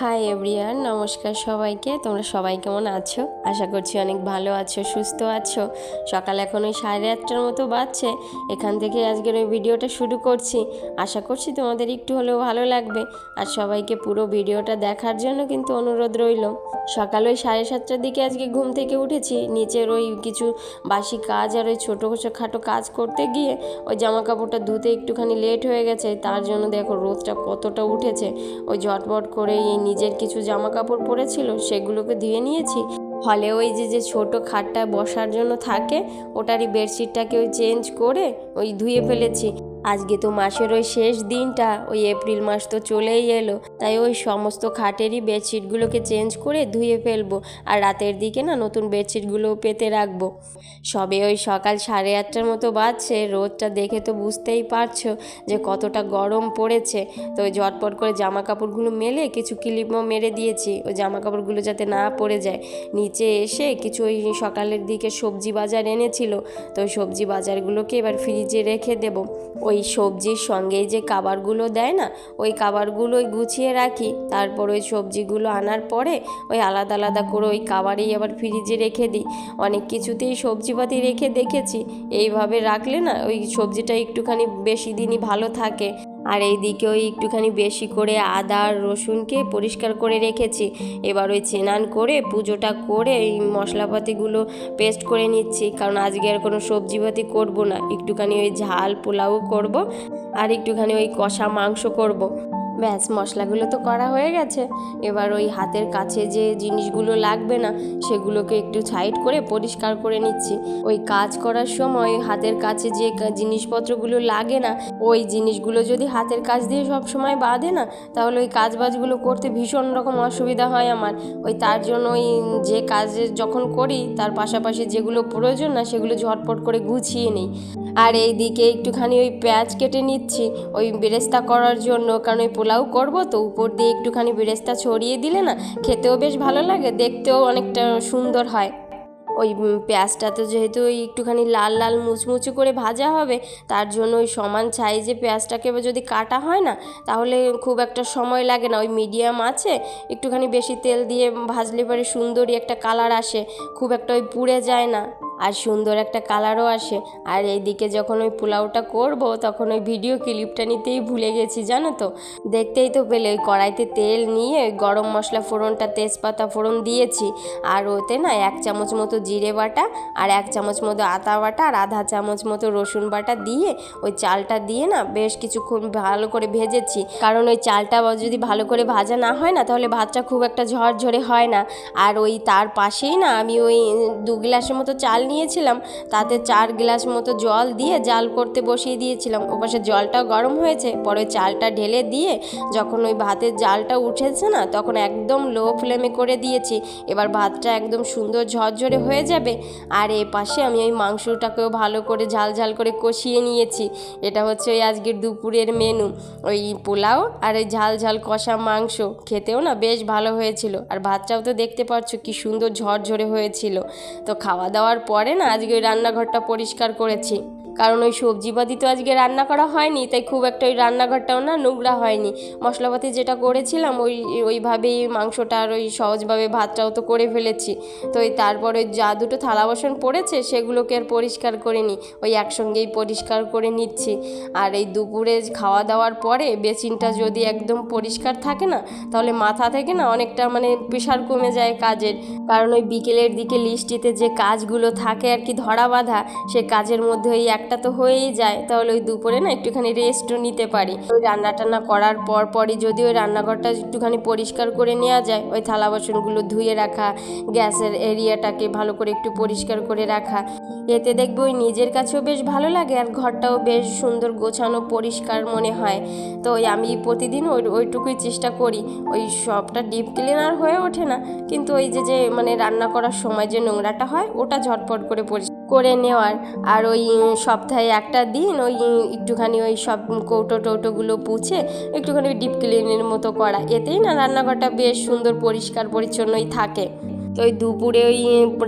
High everyone নমস্কার সবাইকে। তোমরা সবাই কেমন আছো? আশা করছি অনেক ভালো আছো, সুস্থ আছো। সকাল এখন ওই সাড়ে আটটার মতো বাজছে। এখান থেকে আজকের ওই ভিডিওটা শুরু করছি। আশা করছি তোমাদের একটু হলেও ভালো লাগবে। আর সবাইকে পুরো ভিডিওটা দেখার জন্য কিন্তু অনুরোধ রইল। সকাল ওই সাড়ে সাতটার দিকে আজকে ঘুম থেকে উঠেছি। নিচের ওই কিছু বাসি কাজ আর ওই ছোটো খাটো কাজ করতে গিয়ে ওই জামা কাপড়টা ধুতে একটুখানি লেট হয়ে গেছে। তার জন্য দেখো রোদটা কতটা উঠেছে। ওই ঝটপট করে এই নিজের কিছু জামা কাপড় পরেছিল, সেগুলোকে ধুয়ে নিয়েছি। ফলে ওই যে যে ছোটো খাটটায় বসার জন্য থাকে, ওটারই বেডশিটটাকে ওই চেঞ্জ করে ওই ধুয়ে ফেলেছি। আজকে তো মাসের ওই শেষ দিনটা, ওই এপ্রিল মাস তো চলেই এলো। তাই ওই সমস্ত খাটেরই বেডশিটগুলোকে চেঞ্জ করে ধুয়ে ফেলব আর রাতের দিকে না নতুন বেডশিটগুলোও পেতে রাখব। সবে ওই সকাল সাড়ে আটটার মতো বাজছে, রোদটা দেখে তো বুঝতেই পারছ যে কতটা গরম পড়েছে। তো ওই ঝটপট করে জামা কাপড়গুলো মেলে কিছু ক্লিপও মেরে দিয়েছি, ওই জামা কাপড়গুলো যাতে না পড়ে যায়। নিচে এসে কিছু ওই সকালের দিকে সবজি বাজার এনেছিল, তো সবজি বাজারগুলোকে এবার ফ্রিজে রেখে দেবো। ওই সবজির সঙ্গে যে কাবারগুলো দেয় না, ওই কাবারগুলোই গুছিয়ে রাখি। তারপর ওই সবজিগুলো আনার পরে ওই আলাদা আলাদা করে ওই কাবারেই আবার ফ্রিজে রেখে দিই। অনেক কিছুতেই সবজিপাতি রেখে দেখেছি। এইভাবে রাখলে না ওই সবজিটা একটুখানি বেশি দিনই ভালো থাকে। আর এইদিকে ওই একটুখানি বেশি করে আদা রসুনকে পরিষ্কার করে রেখেছি। এবার ওই চেনান করে পুজোটা করে এই মশলাপাতিগুলো পেস্ট করে নিচ্ছি। কারণ আজকে আর কোনো সবজিপাতি করব না। একটুখানি ওই ঝাল পোলাও করব আর একটুখানি ওই কষা মাংস করব। ব্যাস, মশলাগুলো তো করা হয়ে গেছে। এবার ওই হাতের কাছে যে জিনিসগুলো লাগবে না, সেগুলোকে একটু সাইড করে পরিষ্কার করে নিচ্ছি। ওই কাজ করার সময় হাতের কাছে যে জিনিসপত্রগুলো লাগে না, ওই জিনিসগুলো যদি হাতের কাজ দিয়ে সব সময় বাঁধে না, তাহলে ওই কাজ বাজগুলো করতে ভীষণ রকম অসুবিধা হয় আমার। ওই তার জন্য ওই যে কাজ যখন করি, তার পাশাপাশি যেগুলো প্রয়োজন না, সেগুলো ঝটপট করে গুছিয়ে নিই। আর এই দিকে একটুখানি ওই পেঁয়াজ কেটে নিচ্ছি, ওই বেরেস্তা করার জন্য, কারণ ওই পোলাও করব তো উপর দিয়ে একটুখানি বেরেস্তা ছড়িয়ে দিলে না খেতেও বেশ ভালো লাগে, দেখতেও অনেকটা সুন্দর হয়। ওই পেঁয়াজটা তো যেহেতু ওই একটুখানি লাল লাল মুচমুচু করে ভাজা হবে, তার জন্য ওই সমান সাইজে পেঁয়াজটাকে যদি কাটা হয় না, তাহলে খুব একটা সময় লাগে না। ওই মিডিয়াম আছে, একটুখানি বেশি তেল দিয়ে ভাজলে পরে সুন্দরই একটা কালার আসে, খুব একটা ওই পুড়ে যায় না। আর সুন্দর একটা কালারও আসে। আর এইদিকে যখন ওই পোলাওটা করব, তখন ওই ভিডিও ক্লিপটা নিতেই ভুলে গেছি, জানো তো? দেখতেই তো পেলে, ওই কড়াইতে তেল নিয়ে ওই গরম মশলা ফোড়নটা, তেজপাতা ফোড়ন দিয়েছি। আর ওতে না এক চামচ মতো জিরে বাটা আর এক চামচ মতো আদা বাটা আর আধা চামচ মতো রসুন বাটা দিয়ে ওই চালটা দিয়ে না বেশ কিছুক্ষণ ভালো করে ভেজেছি। কারণ ওই চালটা যদি ভালো করে ভাজা না হয় না, তাহলে ভাতটা খুব একটা ঝরঝরে হয় না। আর ওই তার পাশেই না আমি ওই দু গ্লাসের মতো চাল নিয়েছিলাম। তাতে চার গ্লাস মতো জল দিয়ে জাল করতে বসিয়ে দিয়েছিলাম। ওপাশে জলটা গরম হয়েছে। পরে চালটা ঢেলে দিয়ে যখন ওই ভাতের জালটা উঠেছে না, তখন একদম লো ফ্লেমে করে দিয়েছি। এবার ভাতটা একদম সুন্দর ঝরঝরে হয়ে যাবে। আর এ পাশে আমি ওই মাংসটাকেও ভালো করে ঝাল ঝাল করে কষিয়ে নিয়েছি। এটা হচ্ছে ওই আজকের দুপুরের মেনু ওই পোলাও আর ওই ঝাল ঝাল কষা মাংস খেতেও না বেশ ভালো হয়েছিল। আর ভাতটাও তো দেখতে পাচ্ছ কি সুন্দর ঝরঝরে হয়েছিল। তো খাওয়া দাওয়ার পরে না আজকে ওই রান্নাঘরটা পরিষ্কার করেছি। কারণ ওই সবজিপাতি তো আজকে রান্না করা হয়নি, তাই খুব একটা ওই রান্নাঘরটাও না নোংরা হয়নি। মশলাপাতি যেটা করেছিলাম, ওই, ওইভাবেই মাংসটা আর ওই সহজভাবে ভাতটাও তো করে ফেলেছি। তো ওই তারপরে যা দুটো থালা বাসন পড়েছে, সেগুলোকে আর পরিষ্কার করে নিই ওই একসঙ্গেই পরিষ্কার করে নিচ্ছি। আর এই দুপুরে খাওয়া দাওয়ার পরে বেসিনটা যদি একদম পরিষ্কার থাকে না, তাহলে মাথা থেকে না অনেকটা মানে প্রেশার কমে যায় কাজের। কারণ ওই বিকেলের দিকে লিস্টিতে যে কাজগুলো থাকে আর কি ধরা বাঁধা সে কাজের মধ্যে ওই একটা তো হয়েই যায়, তাহলে ওই দুপুরে না একটুখানি রেস্টও নিতে পারি। ওই রান্না টান্না করার পর পরই যদি ওই রান্নাঘরটা একটুখানি পরিষ্কার করে নেওয়া যায়, ওই থালা বাসনগুলো ধুয়ে রাখা, গ্যাসের এরিয়াটাকে ভালো করে একটু পরিষ্কার করে রাখা, এতে দেখবে ওই নিজের কাছেও বেশ ভালো লাগে আর ঘরটাও বেশ সুন্দর গোছানো পরিষ্কার মনে হয়। তো ওই আমি প্রতিদিন ওই, ওইটুকুই চেষ্টা করি, ওই সবটা ডিপ ক্লিনার হয়ে ওঠে না, কিন্তু ওই যে যে মানে রান্না করার সময় যে নোংরাটা হয়, ওটা ঝটপট করে পরিষ্কার করে নেওয়ার। আর ওই সপ্তাহে একটা দিন ওই একটুখানি ওই সব কৌটো টৌটোগুলো পুছে একটুখানি ওই ডিপ ক্লিনের মতো করা। এতেই না রান্নাঘরটা বেশ সুন্দর, পরিষ্কার, পরিচ্ছন্নই থাকে। তো ওই দুপুরে ওই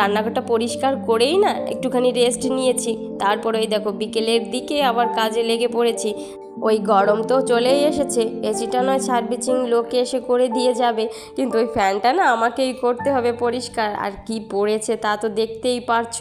রান্নাঘরটা পরিষ্কার করেই না একটুখানি রেস্ট নিয়েছি। তারপরে ওই দেখো বিকেলের দিকে আবার কাজে লেগে পড়েছি। ওই গরম তো চলেই এসেছে এসিটা নয় সার্ভিসিং লোকে এসে করে দিয়ে যাবে। কিন্তু ওই ফ্যানটা না আমাকেই করতে হবে পরিষ্কার, আর কি পড়েছে তা তো দেখতেই পারছ।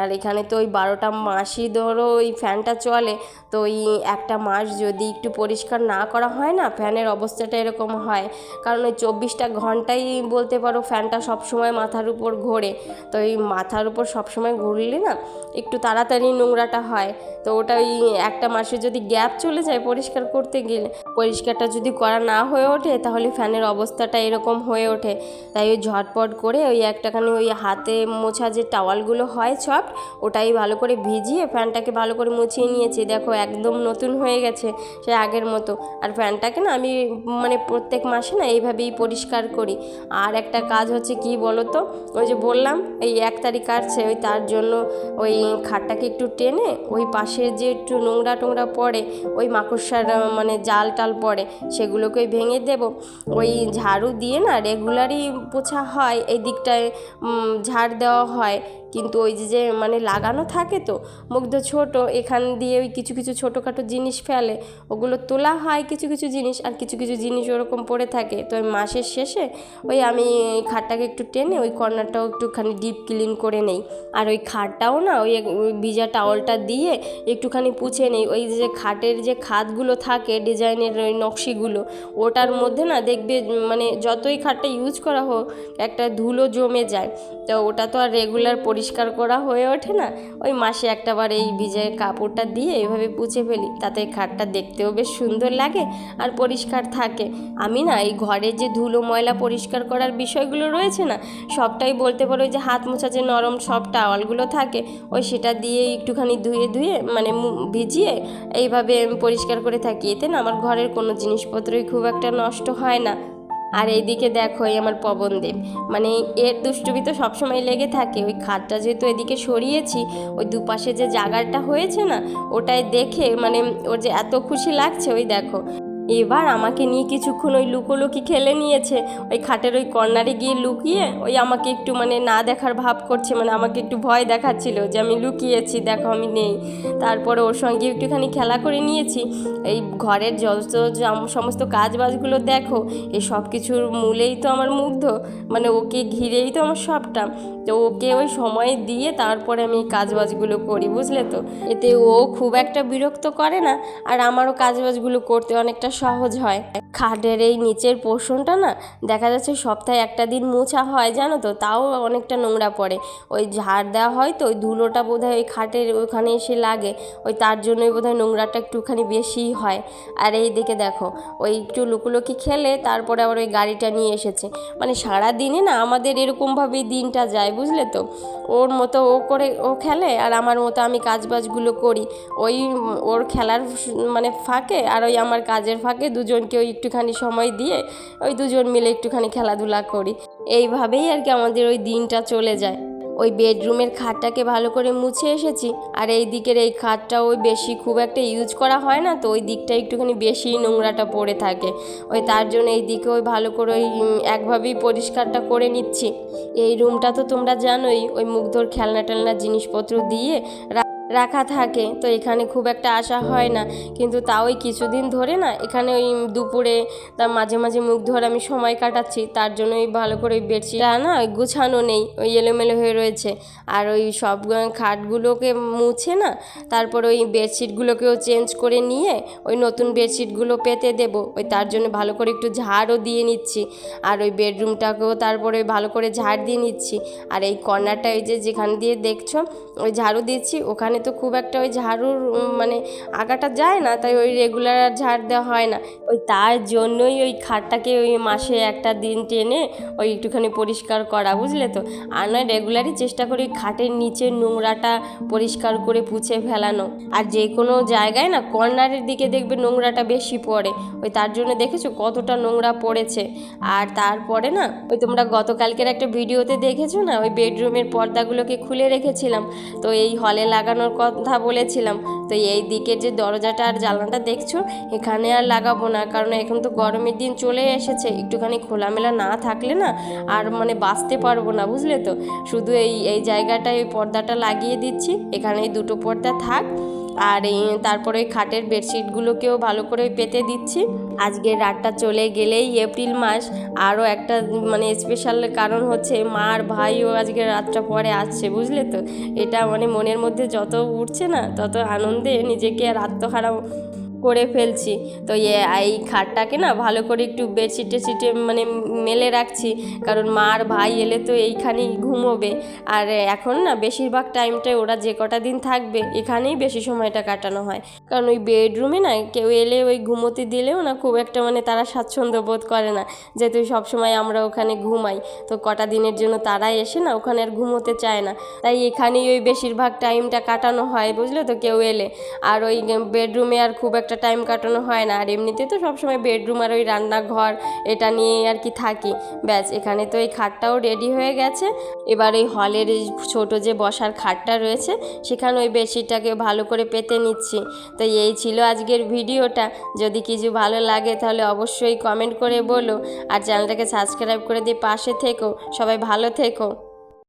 আর এখানে তো ওই বারোটা মাসই ধরো ওই ফ্যানটা চলে, তো ওই একটা মাস যদি একটু পরিষ্কার না করা হয় না, ফ্যানের অবস্থাটা এরকম হয়। কারণ ওই চব্বিশটা ঘন্টাই বলতে পারো ফ্যানটা সবসময় মাথার উপর ঘোরে, তো ওই মাথার উপর সবসময় ঘুরলে না একটু তাড়াতাড়ি নোংরাটা হয়। তো ওটা ওই একটা মাসে যদি গ্যাপ চলে যায় পরিষ্কার করতে গেলে, পরিষ্কারটা যদি করা না হয়ে ওঠে, তাহলে ফ্যানের অবস্থাটা এরকম হয়ে ওঠে। তাই ওই ঝটপট করে ওই একটাখানি ওই হাতে মোছা যে টাওয়ালগুলো হয় সফট ওটাই ভালো করে ভিজিয়ে ফ্যানটাকে ভালো করে মুছিয়ে নিয়েছি। দেখো একদম নতুন হয়ে গেছে সে আগের মতো। আর ফ্যানটাকে না আমি মানে প্রত্যেক মাসে না এইভাবেই পরিষ্কার করি। আর একটা কাজ হচ্ছে কি বলো তো ওই যে বললাম, এই এক তারিখ আসছে, ওই তার জন্য ওই খাটটাকে একটু টেনে ওই পাশের যে একটু নোংরা টোংরা পড়ে, ওই মাকড়সার মানে জাল টাল পড়ে সেগুলোকে ভেঙে দেব। ওই ঝাড়ু দিয়ে না রেগুলারই পোছা হয়, এই দিকটায় ঝাড় দেওয়া হয়। কিন্তু ওই যে যে মানে লাগানো থাকে তো, মুগ্ধ ছোট, এখান দিয়ে ওই কিছু কিছু ছোটোখাটো জিনিস ফেলে, ওগুলো তোলা হয় কিছু কিছু জিনিস, আর কিছু কিছু জিনিস ওরকম পড়ে থাকে। তো ওই মাসের শেষে ওই আমি খাটটাকে একটু টেনে ওই কর্নারটাও একটুখানি ডিপ ক্লিন করে নেই। আর ওই খাটটাও না, ওই ভিজা টাওয়ালটা দিয়ে একটুখানি পুছে নেই। ওই যে খাটের যে খাতগুলো থাকে, ডিজাইনের ওই নকশিগুলো, ওটার মধ্যে না দেখবে মানে যতই খাটটা ইউজ করা হোক, একটা ধুলো জমে যায়। তো ওটা তো আর রেগুলার পরিষ্কার করা হয়ে ওঠে না, ওই মাসে একটাবার এই ভিজে কাপড়টা দিয়ে এইভাবে পুছে ফেলি, তাতে খাটটা দেখতেও বেশ সুন্দর লাগে আর পরিষ্কার থাকে। আমি না, এই ঘরের যে ধুলো ময়লা পরিষ্কার করার বিষয়গুলো রয়েছে না, সবটাই বলতে পারো যে হাত মোছা যে নরম সব টাওয়ালগুলো থাকে, ওই সেটা দিয়ে একটুখানি ধুয়ে ধুয়ে মানে ভিজিয়ে এইভাবে পরিষ্কার করে থাকি। এতে না আমার ঘরের কোনো জিনিসপত্রই খুব একটা নষ্ট হয় না। আর এইদিকে দেখো, এই আমার পবনদেব। মানে এর দুষ্টুমি তো সবসময় লেগে থাকে। ওই খাটটা যেহেতু এদিকে সরিয়েছি, ওই দুপাশে যে জাগারটা হয়েছে না, ওটাই দেখে মানে ওর যে এত খুশি লাগছে, ওই দেখো। এবার আমাকে নিয়ে কিছুক্ষণ ওই লুকোলুকি খেলে নিয়েছে। ওই খাটের ওই কর্নারে গিয়ে লুকিয়ে ওই আমাকে একটু মানে না দেখার ভাব করছে মানে আমাকে একটু ভয় দেখাচ্ছিল যে আমি লুকিয়েছি, দেখো আমি নেই। তারপরে ওর সঙ্গে একটুখানি খেলা করে নিয়েছি। এই ঘরের যত সমস্ত কাজ বাজগুলো দেখো, এই সব কিছুর মূলেই তো আমার মুগ্ধ। মানে ওকে ঘিরেই তো আমার সবটা। তো ওকে ওই সময় দিয়ে তারপরে আমি কাজ বাজগুলো করি, বুঝলে তো? এতে ও খুব একটা বিরক্ত করে না। আর আমারও কাজ বাজগুলো করতে অনেকটা সহজ হয়। খাটের এই নিচের পোর্শনটা না, দেখা যাচ্ছে সপ্তাহে একটা দিন মোছা হয়, জানো তো? তাও অনেকটা নোংরা পড়ে। ওই ঝাড় দেওয়া হয় তো, ওই ধুলোটা বোধহয় ওই খাটের ওখানে এসে লাগে। ওই তার জন্যই বোধহয় নোংরাটা একটুখানি বেশিই হয়। আর এই দিকে দেখো, ওই একটু লুকুলুকি খেলে তারপরে আবার ওই গাড়িটা নিয়ে এসেছে। মানে সারা দিনে না আমাদের এরকমভাবেই দিনটা যায়, বুঝলে তো? ওর মতো ও করে, ও খেলে আর আমার মতো আমি কাজ বাজগুলো করি। ওই, ওর খেলার মানে ফাঁকে আর ওই আমার কাজের ফাঁকে দুজনকে ওই একটুখানি সময় দিয়ে ওই দুজন মিলে একটুখানি খেলাধুলা করি। এইভাবেই আর কি আমাদের ওই দিনটা চলে যায়। ওই বেডরুমের খাটটাকে ভালো করে মুছে এসেছি, আর এই দিকের এই খাটটা ওই বেশি খুব একটা ইউজ করা হয় না, তো ওই দিকটা একটুখানি বেশি নোংরাটা পড়ে থাকে। ওই তার জন্য এই দিকে ওই ভালো করে ওই একভাবেই পরিষ্কারটা করে নিচ্ছি। এই রুমটা তো তোমরা জানোই, ওই মুগ্ধর খেলনা টেলনা জিনিসপত্র দিয়ে রাখা থাকে। তো এখানে খুব একটা আসা হয় না। কিন্তু তাও ওই কিছুদিন ধরে না, এখানে ওই দুপুরে তার মাঝে মাঝে মুখ ধরে আমি সময় কাটাচ্ছি। তার জন্য ওই ভালো করে ওই বেডশিটটা না ওই গুছানো নেই, ওই এলোমেলো হয়ে রয়েছে। আর ওই সব খাটগুলোকে মুছে না, তারপর ওই বেডশিটগুলোকেও চেঞ্জ করে নিয়ে ওই নতুন বেডশিটগুলো পেতে দেব। ওই তার জন্য ভালো করে একটু ঝাড়ও দিয়ে নিচ্ছি। আর ওই বেডরুমটাকেও তারপরে ভালো করে ঝাড় দিয়ে নিচ্ছি। আর এই কর্নারটা ওই যে যেখান দিয়ে দেখছ, ওই ঝাড়ু দিচ্ছি, ওখানে তো খুব একটা ওই ঝাড়ুর মানে আগাটা যায় না, তাই ওই রেগুলার আর ঝাড় দেওয়া হয় না। ওই তার জন্যই ওই খাটটাকে ওই মাসে একটা দিন টেনে ওই একটুখানি পরিষ্কার করা, বুঝলে তো? আর নয় রেগুলারই চেষ্টা করি খাটের নিচে নোংরাটা পরিষ্কার করে পুছে ফেলানো। আর যে কোনো জায়গায় না, কর্নারের দিকে দেখবে নোংরাটা বেশি পড়ে। ওই তার জন্য দেখেছ কতটা নোংরা পড়েছে? আর তারপরে না, ওই তোমরা গতকালকের একটা ভিডিওতে দেখেছ না, ওই বেডরুমের পর্দাগুলোকে খুলে রেখেছিলাম। তো এই হলে লাগানোর কথা বলেছিলাম। তো এই দিকের যে দরজাটা আর জানলাটা দেখছ, এখানে আর লাগাবো না। কারণ এখন তো গরমের দিন চলে এসেছে। একটুখানি খোলামেলা না থাকলে না আর মানে বাঁচতে পারব না, বুঝলে তো? শুধু এই এই জায়গাটায় এই পর্দাটা লাগিয়ে দিচ্ছি। এখানে দুটো পর্দা থাক। আর তারপরে খাটের বেডশিটগুলোকেও ভালো করে পেতে দিচ্ছি। আজকের রাতটা চলে গেলেই এপ্রিল মাস। আরও একটা মানে স্পেশাল কারণ হচ্ছে মার ভাইও আজকে রাতটা পরে আসছে, বুঝলে তো? এটা মানে মনের মধ্যে যত উঠছে না, তত আনন্দে নিজেকে আর আত্মহারা করে ফেলছি। তো এই খাটটাকে না ভালো করে একটু বেডশিট টেডশিটে মানে মেলে রাখছি। কারণ মার ভাই এলে তো এইখানেই ঘুমোবে। আর এখন না বেশিরভাগ টাইমটাই ওরা যে কটা দিন থাকবে এখানেই বেশি সময়টা কাটানো হয়। কারণ ওই বেডরুমে না কেউ এলে ওই ঘুমোতে দিলেও না খুব একটা মানে তারা স্বাচ্ছন্দ্য বোধ করে না যেহেতু সবসময় আমরা ওখানে ঘুমাই। তো কটা দিনের জন্য তারা এসে না ওখানে আর ঘুমোতে চায় না। তাই এখানেই ওই বেশিরভাগ টাইমটা কাটানো হয় বুঝলে তো কেউ এলে। আর ওই বেডরুমে আর খুব একটা টাইম কাটানো হয় না। আর এমনিতে তো সবসময় বেডরুম আর ওই রান্নাঘর এটা নিয়ে আর কি থাকি। ব্যাস, এখানে তো এই খাটটাও রেডি হয়ে গেছে। এবার ওই হলের এই ছোট যে বসার খাটটা রয়েছে, সেখানে ওই বেডশিটটাকে ভালো করে পেতে নিচ্ছি। তো এই ছিল আজকের ভিডিওটা। যদি কিছু ভালো লাগে তাহলে অবশ্যই কমেন্ট করে বলো। আর চ্যানেলটাকে সাবস্ক্রাইব করে দিয়ে পাশে থেকো। সবাই ভালো থেকো।